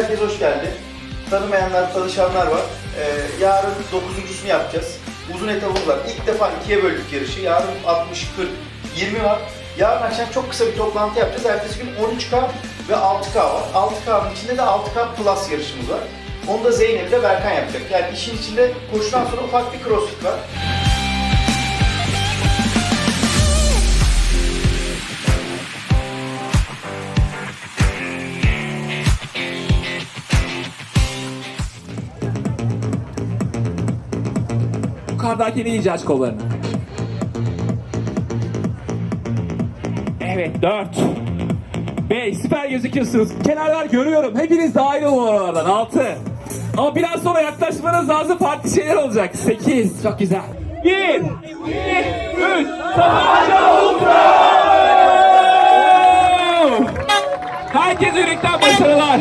Herkes hoş geldi. Tanımayanlar, tanışanlar var. Ee, yarın dokuzuncusunu yapacağız. Uzun etabımız var. İlk defa ikiye böldük yarışı. Yarın 60, 40, 20 var. Yarın akşam çok kısa bir toplantı yapacağız. Ertesi gün 13K ve 6K var. 6K'nın içinde de 6K Plus yarışımız var. Onu da Zeynep ile Berkan yapacak. Yani işin içinde koşudan sonra ufak bir crossfit var. Yukarıdakini aç kollarını. Evet, dört. Beş, süper gözüküyorsunuz. Kenarlar görüyorum. Hepiniz dahil olun oralardan. Altı. Ama biraz sonra yaklaşmanız lazım. Farklı şeyler olacak. Sekiz. Çok güzel. Bir, iki, üç. Savaşa Ultra! Herkese yürekten başarılar.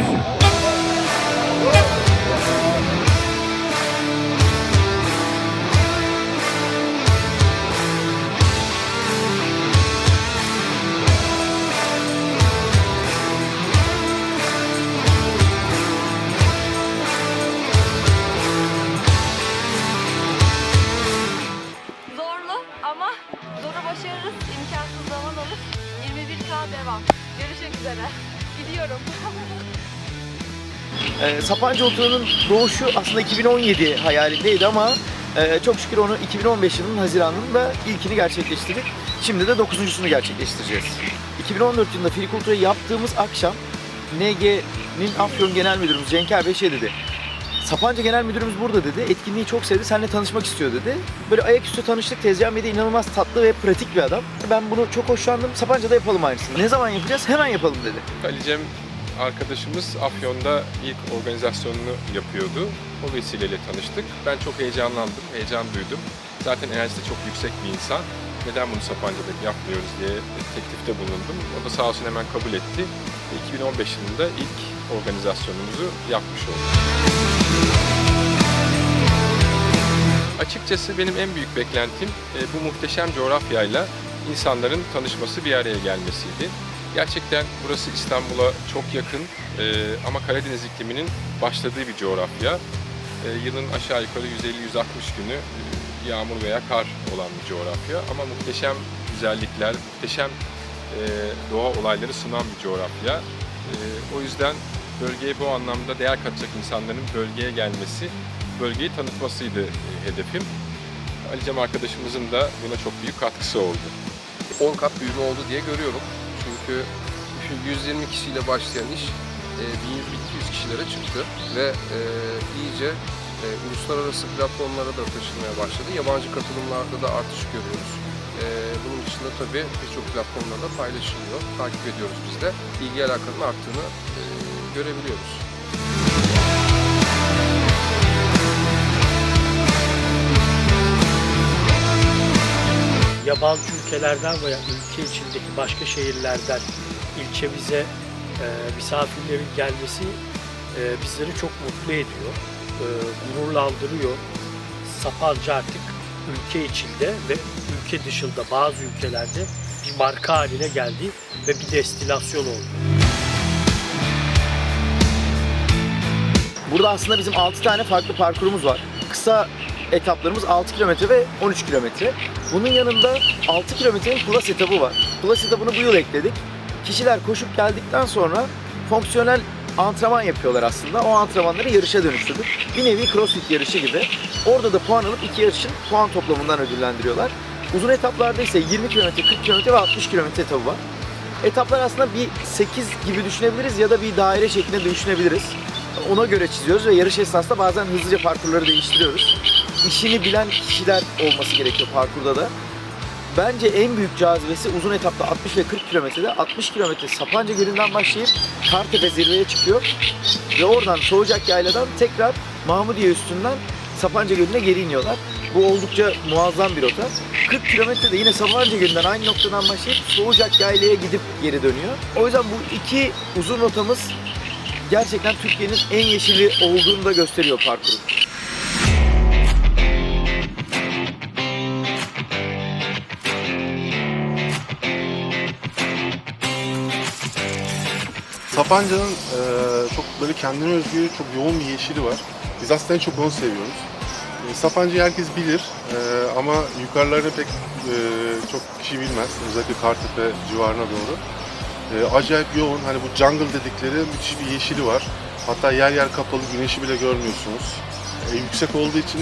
21K devam. Ee, Sapanca Oturu'nun doğuşu aslında 2017 hayalindeydi ama e, çok şükür onu 2015 yılının Haziran'ında ilkini gerçekleştirdik. Şimdi de dokuzuncusunu gerçekleştireceğiz. 2014 yılında Filik Ultra'yı yaptığımız akşam NG'nin Afyon Genel Müdürümüz Cenker Bey şey dedi. Sapanca Genel Müdürümüz burada dedi. Etkinliği çok sevdi. Seninle tanışmak istiyor dedi. Böyle ayaküstü tanıştık. Tezcan Bey de inanılmaz tatlı ve pratik bir adam. Ben bunu çok hoşlandım. Sapanca'da yapalım aynısını. Ne zaman yapacağız? Hemen yapalım dedi. Ali Cem arkadaşımız Afyon'da ilk organizasyonunu yapıyordu. O vesileyle tanıştık. Ben çok heyecanlandım, heyecan duydum. Zaten enerjisi çok yüksek bir insan. Neden bunu Sapanca'da yapmıyoruz diye teklifte bulundum. O da sağ olsun hemen kabul etti. 2015 yılında ilk organizasyonumuzu yapmış olduk. Açıkçası benim en büyük beklentim e, bu muhteşem coğrafyayla insanların tanışması bir araya gelmesiydi. Gerçekten burası İstanbul'a çok yakın e, ama Karadeniz ikliminin başladığı bir coğrafya. E, yılın aşağı yukarı 150-160 günü yağmur veya kar olan bir coğrafya ama muhteşem güzellikler, muhteşem doğa olayları sunan bir coğrafya. O yüzden bölgeye bu anlamda değer katacak insanların bölgeye gelmesi, bölgeyi tanıtmasıydı e, hedefim. Ali Cem arkadaşımızın da buna çok büyük katkısı oldu. 10 kat büyüme oldu diye görüyorum. Çünkü şu 120 kişiyle başlayan iş e, 1100-1200 kişilere çıktı ve e, iyice e, uluslararası platformlara da taşınmaya başladı. Yabancı katılımlarda da artış görüyoruz. E, bunun dışında tabii birçok platformlarda paylaşılıyor. Takip ediyoruz biz de. İlgi alakanın arttığını e, görebiliyoruz. Yabancı ülkelerden veya ülke içindeki başka şehirlerden ilçemize e, misafirlerin gelmesi e, bizleri çok mutlu ediyor, e, gururlandırıyor. Sapanca artık ülke içinde ve ülke dışında bazı ülkelerde bir marka haline geldi ve bir destinasyon oldu. Burada aslında bizim 6 tane farklı parkurumuz var. Kısa etaplarımız 6 kilometre ve 13 kilometre. Bunun yanında 6 kilometrenin plus etabı var. Plus etabını bu yıl ekledik. Kişiler koşup geldikten sonra fonksiyonel antrenman yapıyorlar aslında. O antrenmanları yarışa dönüştürdük. Bir nevi crossfit yarışı gibi. Orada da puan alıp iki yarışın puan toplamından ödüllendiriyorlar. Uzun etaplarda ise 20 km, 40 km ve 60 km etabı var. Etaplar aslında bir 8 gibi düşünebiliriz ya da bir daire şeklinde düşünebiliriz. Ona göre çiziyoruz ve yarış esnasında bazen hızlıca parkurları değiştiriyoruz. İşini bilen kişiler olması gerekiyor parkurda da. Bence en büyük cazibesi uzun etapta 60 ve 40 kilometrede 60 kilometre Sapanca Gölü'nden başlayıp Kartepe zirveye çıkıyor. Ve oradan Soğucak Yayla'dan tekrar Mahmudiye üstünden Sapanca Gölü'ne geri iniyorlar. Bu oldukça muazzam bir rota. 40 kilometrede yine Sapanca Gölü'nden aynı noktadan başlayıp Soğucak Yayla'ya gidip geri dönüyor. O yüzden bu iki uzun rotamız gerçekten Türkiye'nin en yeşili olduğunu da gösteriyor parkurun. Sapanca'nın e, çok böyle kendine özgü, çok yoğun bir yeşili var. Biz aslında en çok onu seviyoruz. E, Sapanca'yı herkes bilir e, ama yukarılarını pek e, çok kişi bilmez. Özellikle Kartepe civarına doğru. E, acayip yoğun, hani bu jungle dedikleri müthiş bir yeşili var. Hatta yer yer kapalı, güneşi bile görmüyorsunuz. E, yüksek olduğu için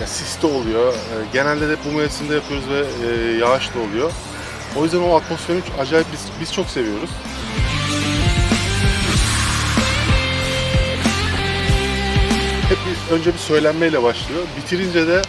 ya sis de oluyor. E, genelde de bu mevsimde yapıyoruz ve e, yağış da oluyor. O yüzden o atmosferi acayip biz, biz çok seviyoruz. Önce bir söylenmeyle başlıyor. Bitirince de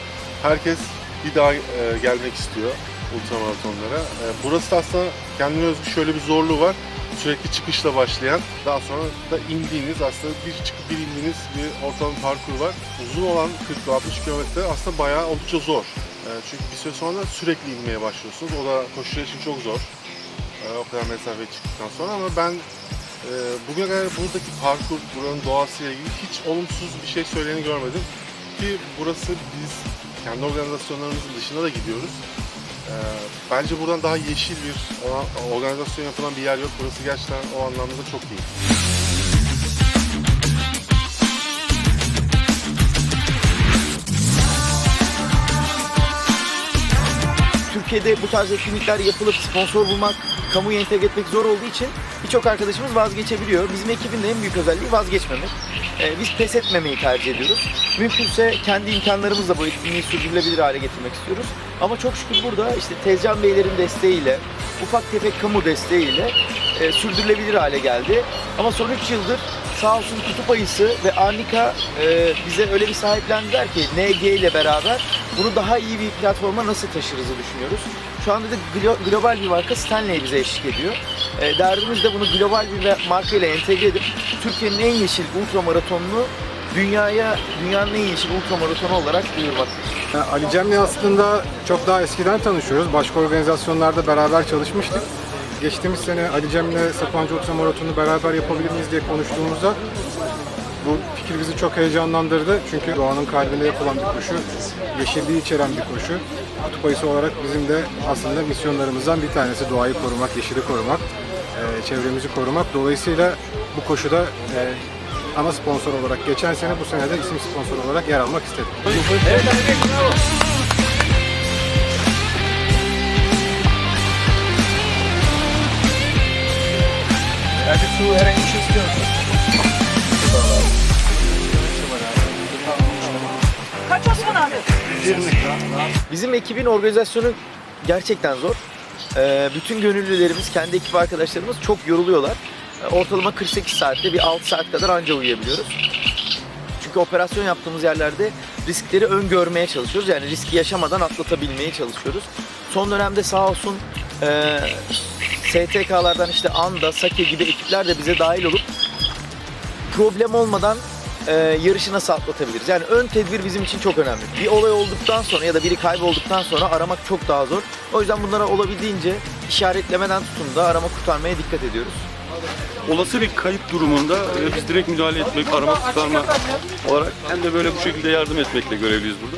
herkes bir daha e, gelmek istiyor ultramaratonlara. E, burası da aslında kendine özgü şöyle bir zorluğu var. Sürekli çıkışla başlayan, daha sonra da indiğiniz, aslında bir çıkıp bir indiğiniz bir ortalama parkur var. Uzun olan 40-60 kilometre aslında bayağı oldukça zor. E, çünkü bir süre sonra sürekli inmeye başlıyorsunuz. O da koşular için çok zor. E, o kadar mesafe çıktıktan sonra ama ben ee, bugüne kadar buradaki parkur, buranın doğasıyla ilgili hiç olumsuz bir şey söyleyeni görmedim. Ki burası biz kendi organizasyonlarımızın dışında da gidiyoruz. Ee, bence buradan daha yeşil bir organizasyon yapılan bir yer yok. Burası gerçekten o anlamda çok iyi. Türkiye'de bu tarz etkinlikler yapılıp sponsor bulmak, kamuya entegre etmek zor olduğu için birçok arkadaşımız vazgeçebiliyor. Bizim ekibin de en büyük özelliği vazgeçmemek. Ee, biz pes etmemeyi tercih ediyoruz. Mümkünse kendi imkanlarımızla bu etkinliği sürdürülebilir hale getirmek istiyoruz. Ama çok şükür burada işte Tezcan Beylerin desteğiyle, ufak tefek kamu desteğiyle e, sürdürülebilir hale geldi. Ama son 3 yıldır sağ olsun kutup ayısı ve Arnika e, bize öyle bir sahiplendiler ki NG ile beraber bunu daha iyi bir platforma nasıl taşırızı düşünüyoruz. Şu anda da glo- global bir marka Stanley bize eşlik ediyor. E, derdimiz de bunu global bir marka ile entegre edip Türkiye'nin en yeşil ultramaratonunu dünyaya, dünyanın en yeşil ultramaratonu olarak duyurmak. Yani Ali Cem'le aslında çok daha eskiden tanışıyoruz. Başka organizasyonlarda beraber çalışmıştık. Geçtiğimiz sene Ali Cem'le Sapanca Ultra Maratonu'nu beraber yapabilir miyiz diye konuştuğumuzda bu fikir bizi çok heyecanlandırdı. Çünkü doğanın kalbinde yapılan bir koşu, yeşilliği içeren bir koşu. Kutup ayısı olarak bizim de aslında misyonlarımızdan bir tanesi doğayı korumak, yeşili korumak, e, çevremizi korumak. Dolayısıyla bu koşuda e, ana sponsor olarak geçen sene bu sene de isim sponsor olarak yer almak istedik. Bizim ekibin organizasyonu gerçekten zor. Ee, bütün gönüllülerimiz, kendi ekip arkadaşlarımız çok yoruluyorlar. Ee, Ortalama 48 saatte bir 6 saat kadar anca uyuyabiliyoruz. Çünkü operasyon yaptığımız yerlerde riskleri öngörmeye çalışıyoruz. Yani riski yaşamadan atlatabilmeye çalışıyoruz. Son dönemde sağ olsun e, STK'lardan işte ANDA, SAKE gibi ekipler de bize dahil olup problem olmadan e, yarışı nasıl atlatabiliriz? Yani ön tedbir bizim için çok önemli. Bir olay olduktan sonra ya da biri kaybolduktan sonra aramak çok daha zor. O yüzden bunlara olabildiğince işaretlemeden tutun da arama kurtarmaya dikkat ediyoruz. olası bir kayıp durumunda e, biz direkt müdahale etmek, arama kurtarma olarak hem de böyle bu şekilde yardım etmekle görevliyiz burada.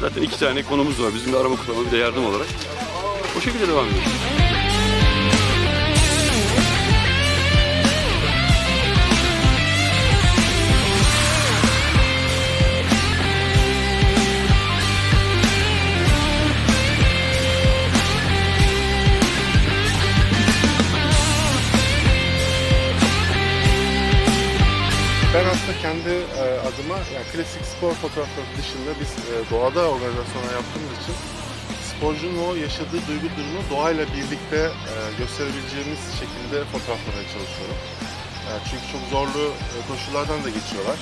Zaten iki tane konumuz var. Bizim de arama kurtarma bir de yardım olarak. O şekilde devam ediyoruz. Yani klasik spor fotoğrafları dışında biz e, doğada organizasyonlar yaptığımız için sporcunun o yaşadığı duygu durumunu doğayla birlikte e, gösterebileceğimiz şekilde fotoğraflamaya çalışıyorum. E, çünkü çok zorlu e, koşullardan da geçiyorlar.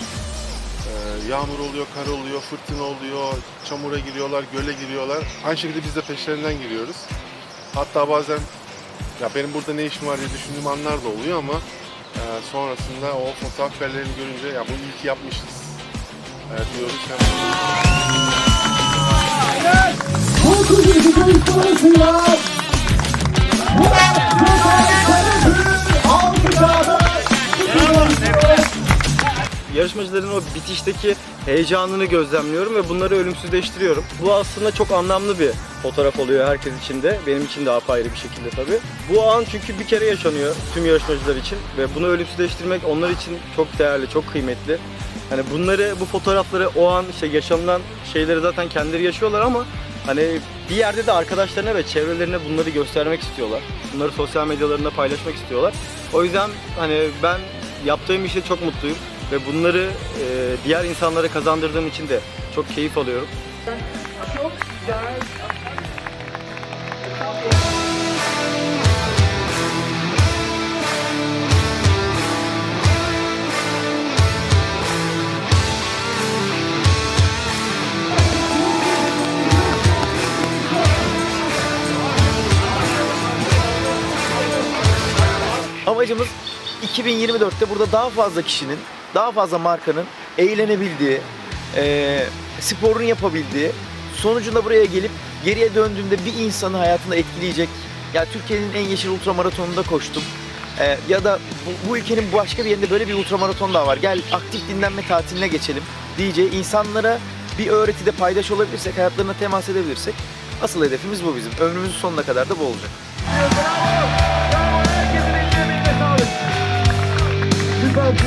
E, yağmur oluyor, kar oluyor, fırtına oluyor, çamura giriyorlar, göle giriyorlar. Aynı şekilde biz de peşlerinden giriyoruz. Hatta bazen ya benim burada ne işim var diye düşündüğüm anlar da oluyor ama e, sonrasında o fotoğraf karelerini görünce ya bu iyi ki yapmışız yarışmacıların o bitişteki heyecanını gözlemliyorum ve bunları ölümsüzleştiriyorum. Bu aslında çok anlamlı bir fotoğraf oluyor herkes için de. Benim için de apayrı bir şekilde tabii. Bu an çünkü bir kere yaşanıyor tüm yarışmacılar için ve bunu ölümsüzleştirmek onlar için çok değerli, çok kıymetli. Hani bunları, bu fotoğrafları o an işte yaşanılan şeyleri zaten kendileri yaşıyorlar ama hani bir yerde de arkadaşlarına ve çevrelerine bunları göstermek istiyorlar. Bunları sosyal medyalarında paylaşmak istiyorlar. O yüzden hani ben yaptığım işte çok mutluyum ve bunları e, diğer insanlara kazandırdığım için de çok keyif alıyorum. Amacımız 2024'te burada daha fazla kişinin, daha fazla markanın eğlenebildiği, e, sporunu yapabildiği, sonucunda buraya gelip geriye döndüğümde bir insanı hayatında etkileyecek. Ya Türkiye'nin en yeşil ultramaratonunda koştum. E, ya da bu, bu ülkenin başka bir yerinde böyle bir ultramaraton daha var. Gel aktif dinlenme tatiline geçelim diyeceği insanlara bir öğretide paydaş olabilirsek, hayatlarına temas edebilirsek asıl hedefimiz bu bizim. Ömrümüzün sonuna kadar da bu olacak. spoke